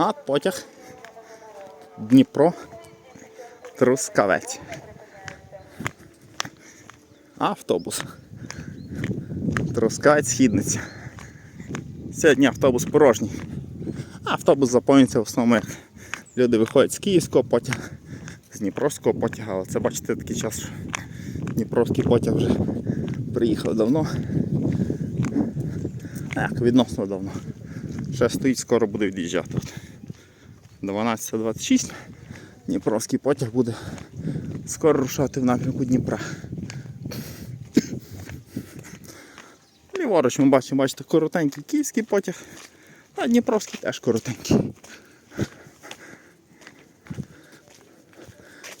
А потяг Дніпро Трускавець. Автобус. Трускавець східниця. Сьогодні автобус порожній. Автобус заповнюється в основному як люди виходять з Київського потяга, з Дніпровського потяга, але це бачите такий час, що Дніпровський потяг вже приїхав давно. А як відносно давно. Ще стоїть, скоро буде від'їжджати. От 12.26 Дніпровський потяг буде скоро рушати в напрямку Дніпра. Ліворуч ми бачимо, бачите, коротенький київський потяг, а Дніпровський теж коротенький.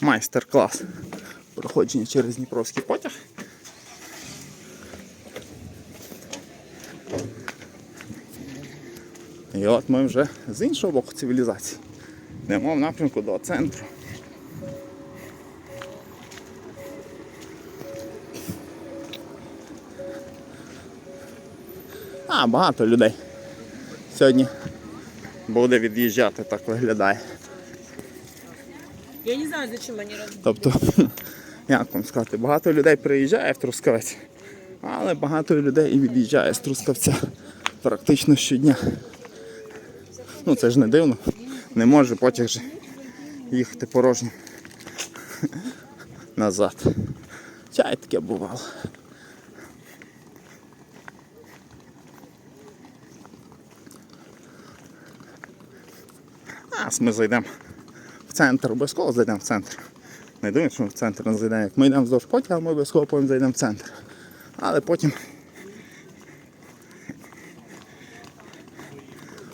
Майстер-клас проходження через Дніпровський потяг. І от ми вже з іншого боку цивілізації. Йдемо в напрямку до центру. А, багато людей. Сьогодні буде від'їжджати, так виглядає. Я не знаю, зачем они раз... Тобто, як вам сказати, багато людей приїжджає в Трускавець, але багато людей і від'їжджає з Трускавця практично щодня. Ну це ж не дивно. Не може потяг же їхати порожнім назад. Чай таке бувало. А ми зайдемо в центр, обов'язково зайдемо в центр. Не думаю, що ми в центр не зайдемо. Як ми йдемо вздовж потяга, ми обов'язково потім зайдемо в центр. Але потім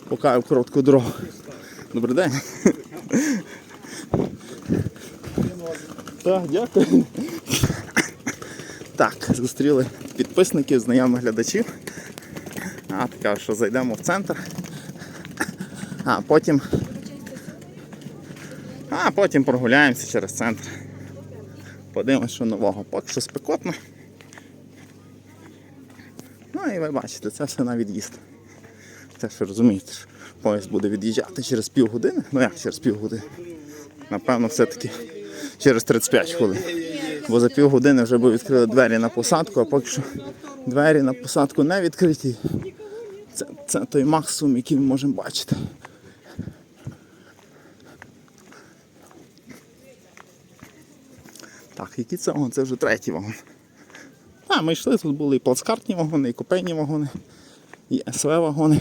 покажу коротку дорогу. Добрий день. Так, дякую. Так, зустріли підписників, знайомих глядачів. А, така, що зайдемо в центр. А потім а потім прогуляємося через центр. Подивимось, що нового. Поки що спекотно. Ну і ви бачите, це все на від'їзд. Це ж розумієте, що поїзд буде від'їжджати через півгодини. Ну як через півгодини? Напевно, все-таки через 35 хвилин. Бо за півгодини вже би відкрили двері на посадку, а поки що двері на посадку не відкриті. Це, це той максимум, який ми можемо бачити. Так, які це вагон? Це вже третій вагон. А, ми йшли, тут були і плацкартні вагони, і купейні вагони, і СВ вагони.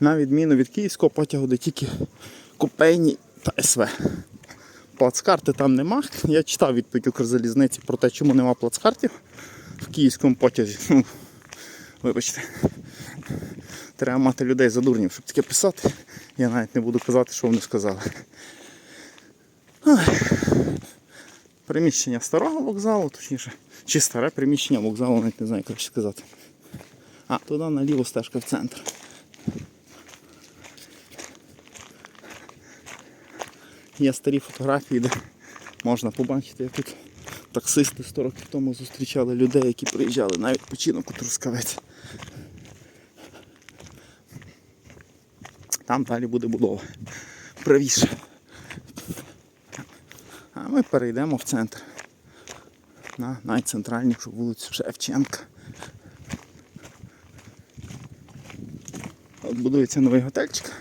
На відміну від київського потягу, де тільки купейні та СВ. Плацкарти там нема. Я читав відповідь Укрзалізниці про те, чому нема плацкартів в київському потязі. Ну, вибачте. Треба мати людей за дурнів, щоб таке писати. Я навіть не буду казати, що вони сказали. приміщення старого вокзалу, точніше, чи старе приміщення вокзалу, навіть не знаю, як ще сказати. А, туди наліво стежка в центр. Є старі фотографії, де можна побачити, як тут таксисти 100 років тому зустрічали людей, які приїжджали на відпочинок у Трускавець. Там далі буде будова. Правіше. А ми перейдемо в центр. На найцентральнішу вулицю Шевченка. От будується новий готельчик.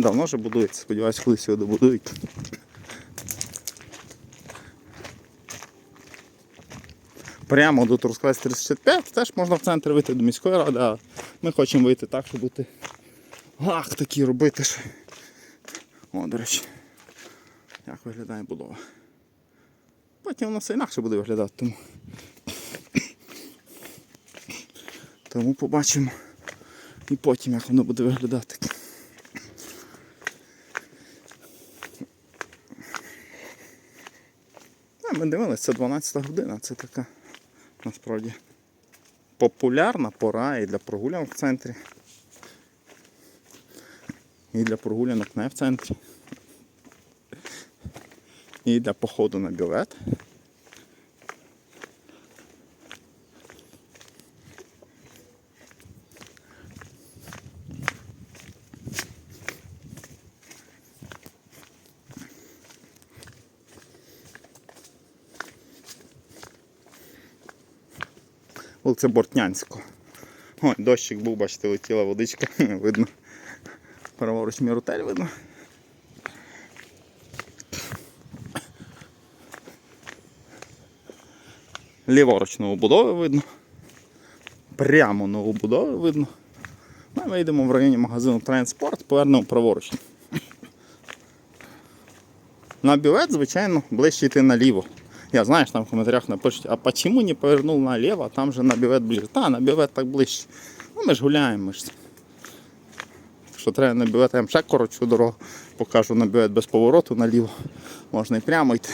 Давно вже будується, сподіваюся, колись його добудують. Прямо до Трускавець 35 теж можна в центр вийти до міської ради, а ми хочемо вийти так, щоб бути гак такий робити. що- О, до речі, як виглядає будова. Потім воно все інакше буде виглядати, тому. Тому побачимо і потім як воно буде виглядати. Ми дивилися, це 12 година, це така насправді популярна пора і для прогулянок в центрі. І для прогулянок не в центрі. І для походу на бювет. Вулиця Бортнянського. Ой, дощик був, бачите, летіла водичка, видно. Праворуч міротель видно. Ліворуч новобудови видно. Прямо новобудови видно. Ми вийдемо в районі магазину Транспорт, повернемо праворуч. На бювет, звичайно, ближче йти наліво. Я знаєш, там в коментарях напишуть, а почему не повернув наліво, а там же на бювет ближче. Та, на бювет так ближче. Ну ми ж гуляємо. Що треба на я ще коротшу дорогу покажу на бювет без повороту наліво. Можна і прямо йти.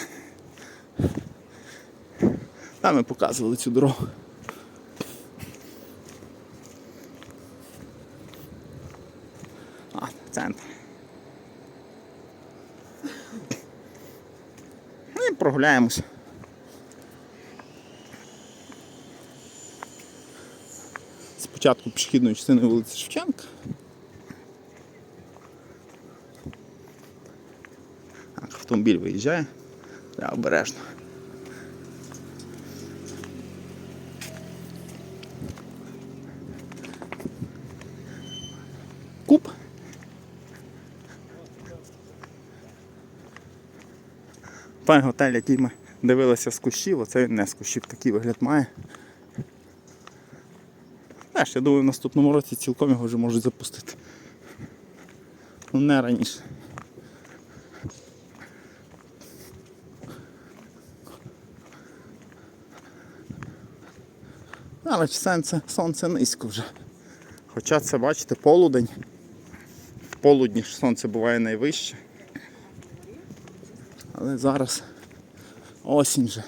Там ми показували цю дорогу. А, центр. Ну і прогуляємося. Спочатку пішохідної частини вулиці Шевченка. Автомобіль виїжджає. Треба обережно. Куб. Той готель, який ми дивилися з кущів, оце він не з кущів, такий вигляд має. Теж, я думаю, в наступному році цілком його вже можуть запустити. Ну не раніше. Але сонце, сонце низько вже. Хоча це, бачите, полудень. В полудні ж сонце буває найвище. Але зараз осінь же.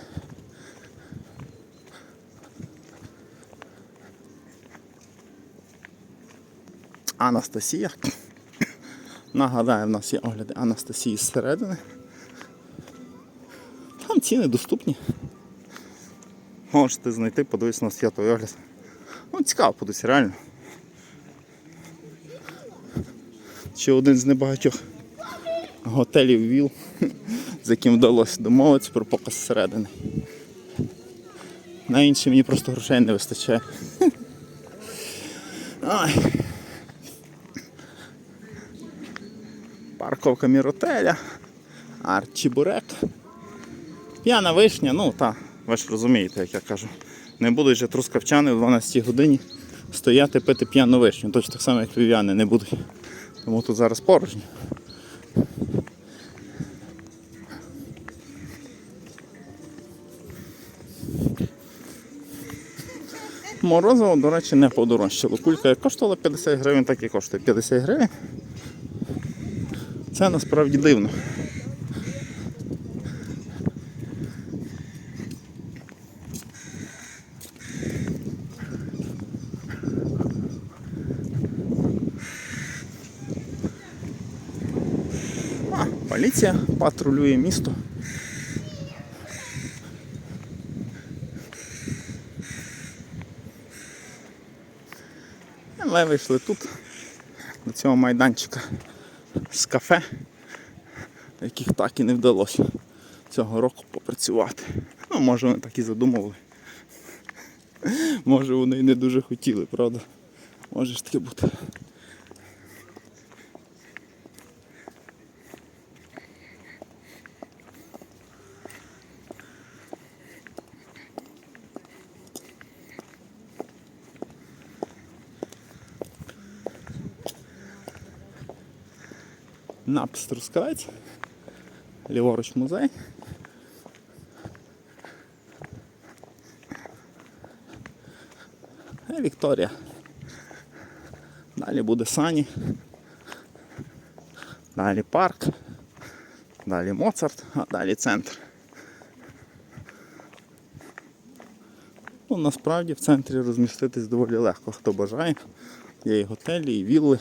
Анастасія. Нагадаю, в нас є огляди Анастасії зсередини. Там ціни доступні. Можете знайти, подивитися на святовий огляд. Ну, цікаво, подивитися, реально. Ще один з небагатьох готелів ВІЛ, з яким вдалося домовитися про показ зсередини. На інші мені просто грошей не вистачає. Ой. Парковка міротеля, арчібурек. П'яна вишня, ну та, ви ж розумієте, як я кажу. Не будуть же трускавчани в 12 годині стояти пити п'яну вишню. Точно так само, як львів'яни не будуть. Тому тут зараз порожньо. Морозиво, до речі, не подорожчало. Кулька як коштувала 50 гривень, так і коштує 50 гривень. Це насправді дивно. А, поліція патрулює місто. Ми вийшли тут, до цього майданчика з кафе, яких так і не вдалося цього року попрацювати. Ну, може вони так і задумували. Може вони і не дуже хотіли, правда? Може ж таке бути. Напис Трускавець. Ліворуч музей. І Вікторія. Далі буде сані. Далі парк. Далі Моцарт, а далі центр. Ну, насправді в центрі розміститись доволі легко, хто бажає. Є і готелі, і вілли.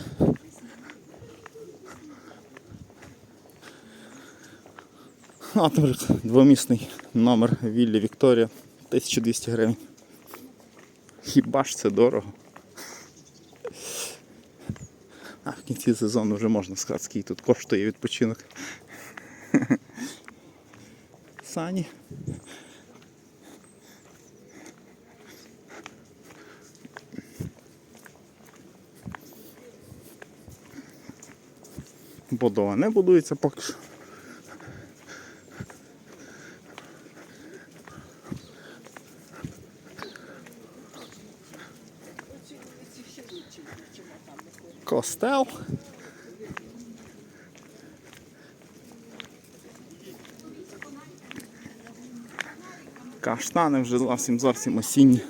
Атомрик, двомісний номер Віллі Вікторія, 1200 гривень. Хіба ж це дорого? А в кінці сезону вже можна сказати, скільки тут коштує відпочинок. Сані. Будова не будується поки що. Костел. Каштани вже зовсім зовсім осінні.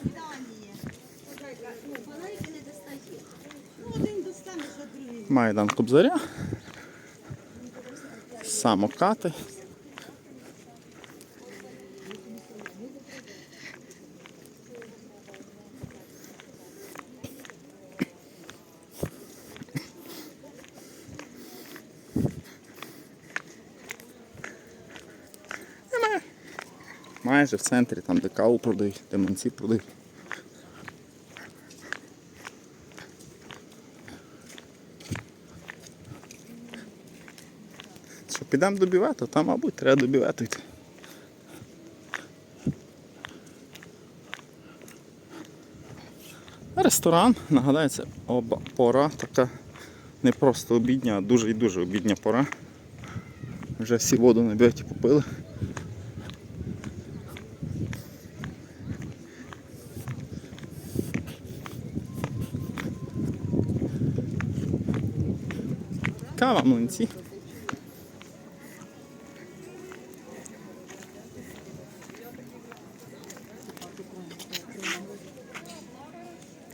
Майдан Кобзаря. Самокати. Майже в центрі, там де каву продають, де манці продають. Що підемо до бювету, там, мабуть, треба до йти. Ресторан, нагадаю, це оба пора така не просто обідня, а дуже і дуже обідня пора. Вже всі воду на бюветі попили. Кава, млинці.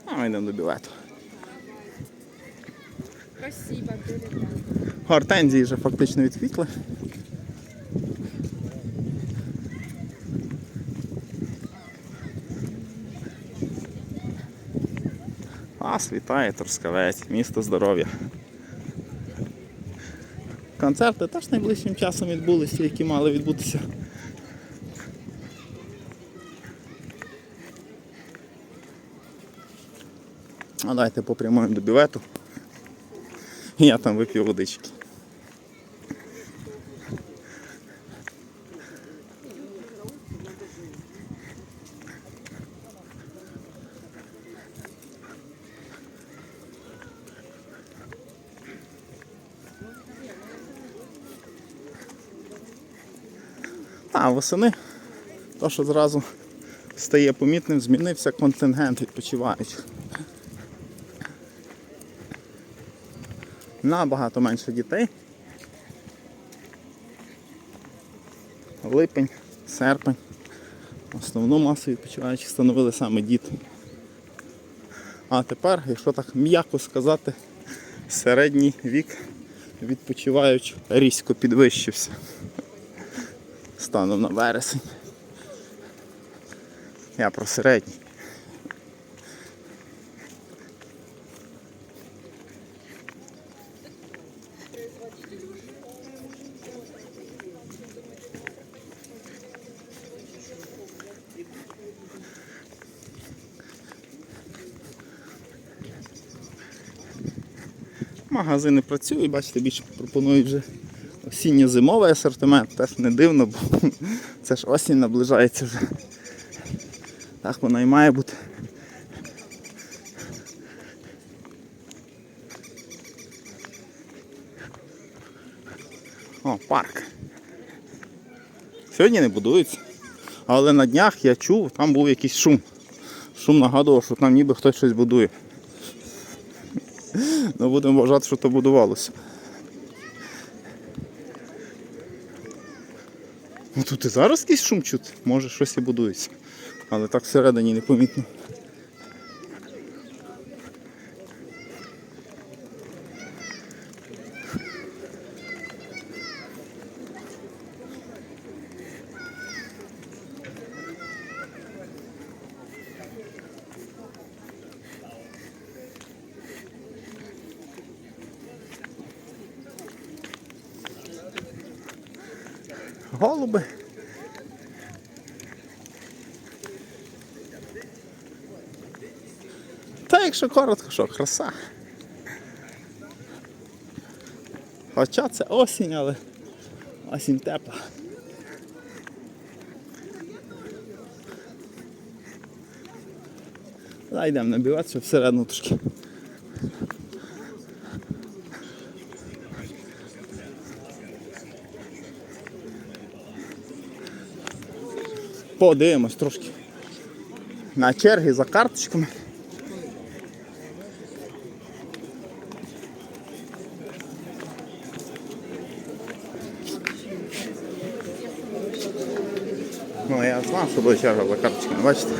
А ми йдемо до бювету. Спасибо. Гортензії вже фактично відквітли. Вас вітає Трускавець, місто здоров'я. Концерти теж найближчим часом відбулися, які мали відбутися. А давайте попрямуємо до бювету. Я там вип'ю водички. А восени, то що зразу стає помітним, змінився контингент відпочиваючих. Набагато менше дітей. Липень, серпень. Основну масу відпочиваючих становили саме діти. А тепер, якщо так м'яко сказати, середній вік відпочиваючих різко підвищився. Станом на вересень. Я про середній. Магазини працюють, бачите, більше пропонують вже осінньо-зимовий асортимент, теж не дивно, бо це ж осінь наближається вже. Так воно і має бути. О, парк. Сьогодні не будується. Але на днях я чув, там був якийсь шум. Шум нагадував, що там ніби хтось щось будує. Ну будемо вважати, що то будувалося. Тут і зараз якийсь шум чути, може щось і будується. Але так всередині непомітно. Голуби. якщо коротко, що краса. Хоча це осінь, але осінь тепла. Зайдемо набивати, щоб всередину трошки. Подивимось трошки. На черги за карточками. Ну, я знав, що буде черга за карточками, бачите?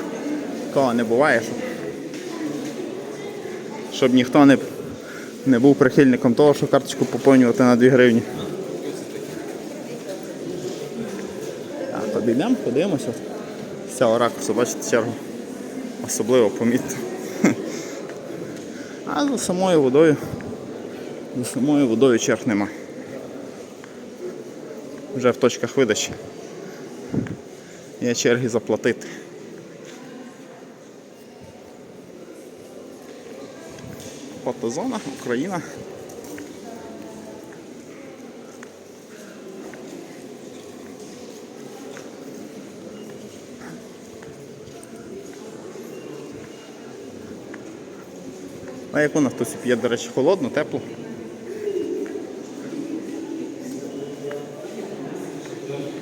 Такого не буває, щоб, щоб ніхто не, не був прихильником того, що карточку поповнювати на 2 гривні. Так, обійдемо, подивимося. З цього ракурсу, бачите, чергу. Особливо помітно. А за самою водою. За самою водою черг нема. Вже в точках видачі. Є черги заплатити. Фотозона, Україна. А як у нас тут п'є, до речі, холодно, тепло.